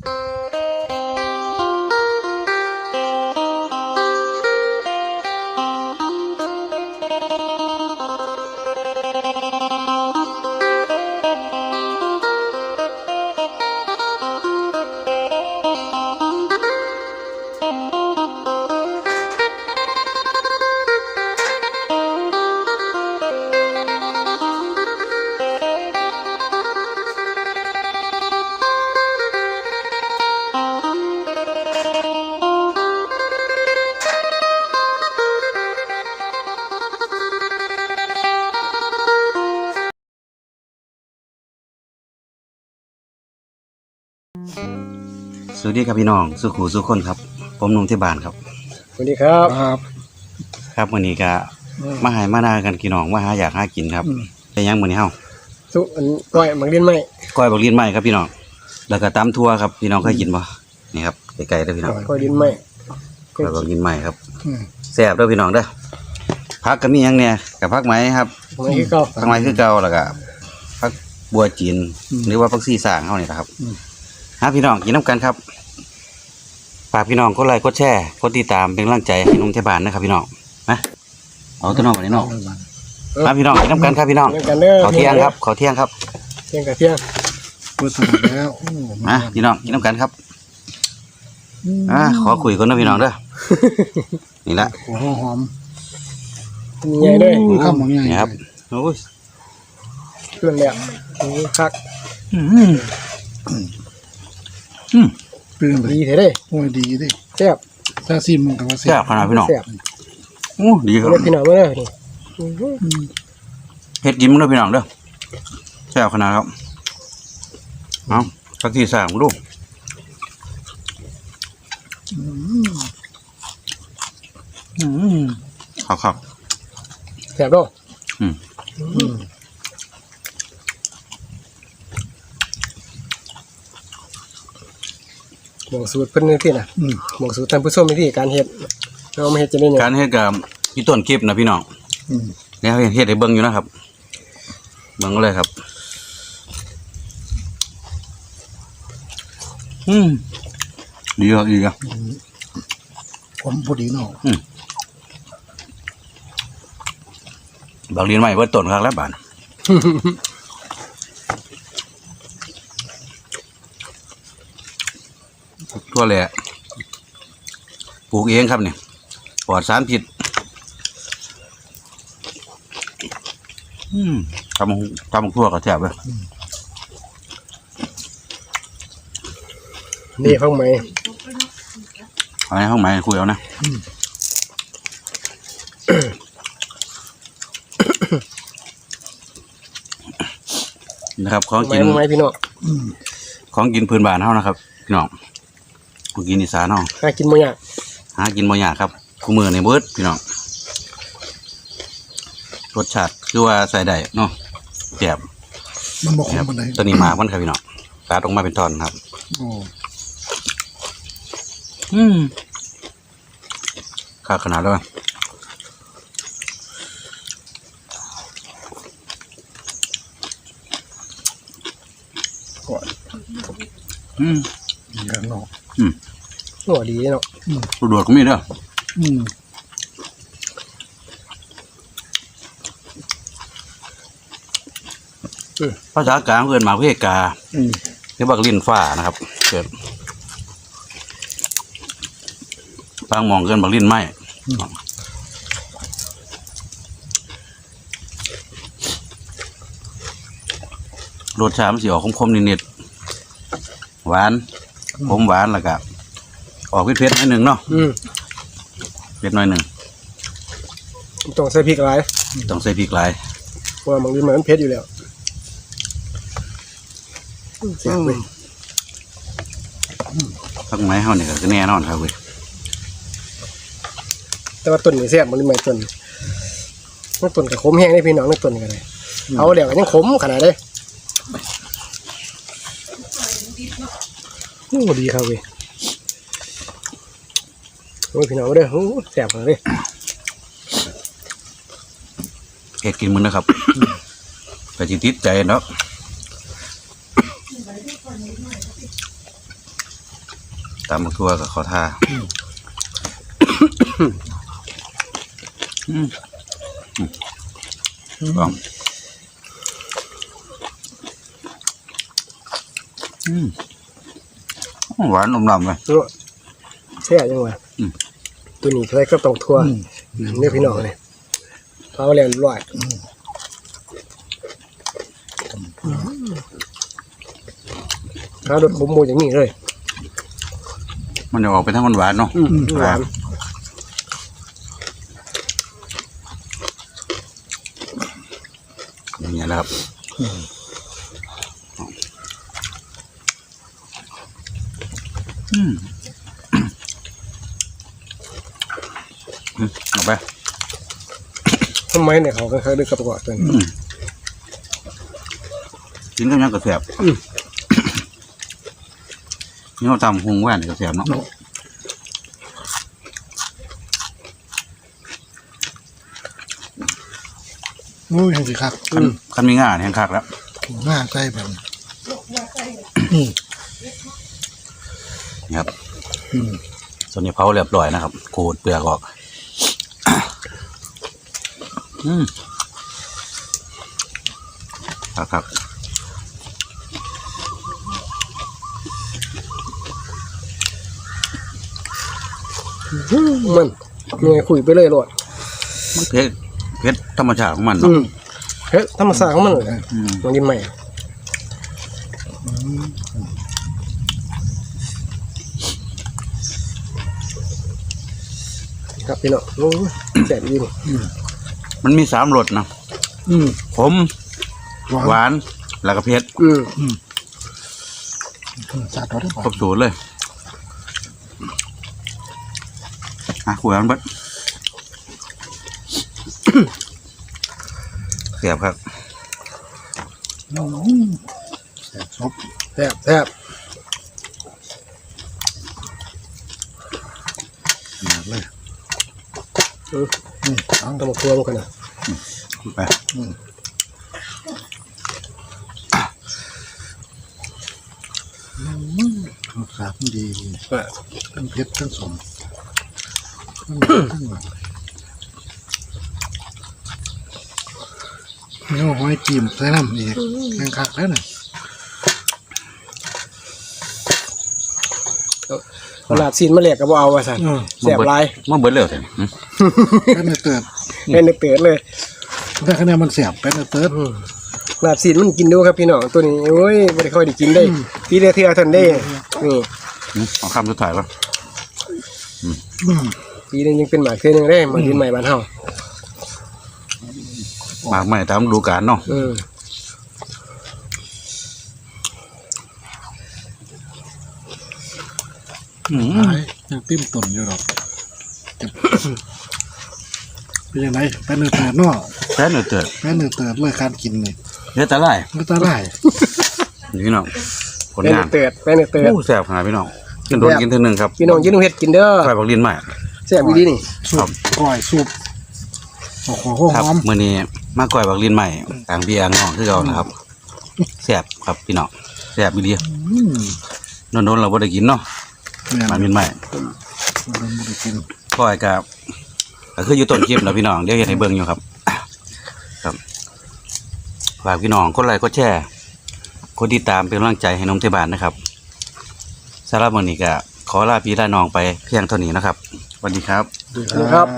ส วัสดีครับพี่น้องสุขูสุขคนครับ ผมหนุ่มที่บ้านครับ สวัสดีครับ ครับ ครับวันนี้ก็มาหายมานากันพี่น้องมาหาอยากหากินครับอืมแต่ยังมื้อนี้เฮาสุอันก้อยหมักดินไหมก้อยบักลีนไหม้ครับพี่น้องแล้วก็ตำทั่วครับพี่น้องเคยกินบ่นี่ครับไกลๆเด้อพี่น้องก้อยดินไหมก้อยบักลีนไหม้ครับอืมแซ่บเด้อพี่น้องเด้อผักก็มีหยังเนี่ยกับผักไหมครับหมักที่เก่าผักไหมคือเก่าแล้วก็ผักบัวจีนหรือว่าผักซีสร้างเฮานี่แหละครับหาพี่น้องกินน้ำกันครับฝากพี่น้องกดไลค์กดแชร์กดติดตามเป็นกำลังใจให้หนุ่มที่บ้านนะครับพี่น้องนะเอาตัวน้องมานี่น้องมาพี่น้องกินน้ำกันครับพี่น้องเล่นกันเด้อขอเที่ยงครับขอเที่ยงครับ เที่ยงกับเที่ยงเปิดสมัครแล้วโอ้มาพี่น้องกินน้ำกันครับอ่าขอคุยกันนะพี่น้องเด้อนี่ละหัวหอมหอมมีใหญ่ด้วยอู้ข้าวหมองใหญ่นี่ครับโอ้ยเพื่อนแล้วนี่คักอืมอืม เปรี้ยงเลยดีเท่เด้โอ้ยดีดิแซ่บถ้าซิมมันก็ว่าแซ่แซ่บบขนาดพี่น้องแซ่บโอ้ดีครับเล่นพี่น้องมาเด้อนี่อื้อหืออืมเฮ็ดกินมั้งเด้อพี่น้องเด้อแซ่บขนาดครับเอาสักทีสั่งดูอืมอืมครับครับแซ่บเด้ออืม อืม บอกสูตรเพิ่นนี่ที่น่ะอืม บอกสูตรท่านผู้ชมนี่ที่การเฮ็ดเรามาเฮ็ดจะได้ยังการเฮ็ดกับพี่ต้นคลิปนะพี่น้องอืมแล้วเฮ็ดให้เบิ่งอยู่นะครับเบิ่งเลยครับ อืมดีครับดีครับ ผมพอดีเนาะบักเรียนใหม่เบิดต้นครับแล้วบาด ทั่วแหละปลูกเองครับเนี่ยปลอดสารพิษอืมทำทำทั่วกระแทบเลยนี่ข้างไหมเอาในห้องไหมคุยเอานะนะครับ ของไหมกินไหมพี่น้องอืมของกินพื้นบ้านเฮานะครับ พี่น้อง ของกินอีสานเฮาหากินบ่ยากหากินบ่ยากครับคู่มือในเบิดพี่น้องรสชาติคือว่าใส่ได้เนาะแซ่บมันบอกคนะครัมบปานใดตัวนี้หมากมันครับพี่น้องตัดออกมาเป็นท่อนครับโอ้อืมค่าขนาดแล้วก่อนอืมดีกันเนาะหัวดีเนาะรูดวดก็มีเด้ออืมภาษากลางเพื่อนหมากเพกาอืมหรือบักลิ้นฟ้านะครับ เกิดบางหมองเกินบักลิ้นไม้รสชาติมันสิออกคมๆนิดๆหวาน ผมหวานแล้วก็ออกเผ็ดๆหน่อยหนึ่งเนาะอืมเผ็ดหน่อยหนึ่งต้องใส่พริกหลายต้องใส่พริกหลายเพราะว่าบางทีมันเผ็ดอยู่แล้วแซ่บเว้ยผักไม้เฮานี่ก็แน่นอนครับเว้ยแต่ว่าต้นนี่แซ่บบางทีไม่ต้นมันต้นกับขมแห้งได้พี่น้องในต้นกันเลยเอาเดี๋ยวก็ยังขมขนาดเลย โอ้ดีครับเว้ยโอ้ยพี่น้องเด้อโอ้แซ่บเลยเฮ็ดกินมื้อนะครับก็สิติดใจเนาะตามบักทั่วกับขอท่าลองอืม หวานอมลำเลย ตัวแช่ยังไงอืม ตัวนี้ใช้ก็ต้องทั่วเนี่ยพี่น้องเลยเอาแล้วเรียบร้อยเอารสขมหมูอย่างนี้เลย มันจะออกไปทั้งหวานๆเนาะ อืมหวานอย่างเงี้ยแหละครับ อืมอืมเอาไปทำไมเนี่ยเขาเคยๆด้วยกับกอดตัวนี้อืมกินกับหยังกระแสบอืมนี่เราทำหุงแว่นกระแสบเนาะโอ้ยยังสิครับคันคันมีง่าเนี่ยแห้งคักแล้วหน้าใจแบบนี้ นี่ครับอืมส่วนนี้เผาเรียบร้อยนะครับขูดเปลือกออกอืมครับครับมันเงยคุยไปเลยโลดมันเพชรเพชรธรรมชาติของมันอืเนาะมเฮ้ยธรรมศาสตร์ของมันเลยอืมมันกินใหม่ ครับพี่น้องโอ้ยแสบดีนี่มันมีสามรสนะอืมขมหวานหวานแล้วก็เผ็ดอืมจัดเราได้ป่ะครบสูตรเลยอะขวานเบัดเสียบครับแซ่บซบแซ่บแซ่บ หนักเลย อืมอืมเอาต้องมาครัวมันกันนะไปรสชาติมันดีว่าทั้งเผ็ดทั้งสมทั้งเผ็ดทั้งหวานนี่เอาหอยจีมใส่น้ำอีกแข่งคักแล้วน่ะ เอาลาบซีนมาแหลกก็บ่เอาว่าสั่นอืมแซ่บหลายมันเบิดเร็วเถอะอืมแป้นเติร์ดให้ในเตือนเลย ได้คะแนนมันเสียบแป้นเติร์ดอืมลาบซีนมันกินดูครับพี่น้องตัวนี้โอ้ยไม่ได้ค่อยได้กินได้ปีเดียวเทื่อเทันได้นี่อืมเอาคำสุดท้ายป่ะอืมปีหนึงยังเป็นหมากเทื่อหนึงได้มากินใหม่บ้านเฮาหมากใหม่ตามฤดูกาลเนาะอืม อืม หายยังติ้มตุ่นอยู่หรอกจะเป็นยังไงแป้นเติร์ดเนาะแพ้เนื้อเตือดแป้นเติร์ดเลยการกินนี่เยอะแต่ไรไม่ตาได้นี่พี่น้องผลเป็นงานเตือนเป็นเตือนโอ้แซ่บขนาดพี่น้องกินโดนกินเท่านึงครับพี่น้องกินนุ่เฮ็ดกินเด้อไฟบอกลินใหม่แซ่บดีนี่สูบก้อยสูบโอ้โหหครับอมมื้อนี้มาก่อยบักลินใหม่ต่างเบียร์น้องคือเก่านะครับแซ่บครับพี่น้องแซ่บอีหลีอืมโดนๆเราบ่ได้กินเนาะเนี่ย มามันมินใหม่ไม่ได้กินก่อยกับก็คืออยู่ต้นคลิปแล้วพี่น้องเดี๋ยวเฮ็ดให้เบิ่งอยู่ครับ ครับฝากพี่น้องกดไลค์กดแชร์กดติดตามเป็นกำลังใจให้นมเทบานนะครับสำหรับมื้อนี้ก็ขอลาพี่ลาน้องไปเพียงเท่านี้นะครับสวัสดีครับดีครับครับ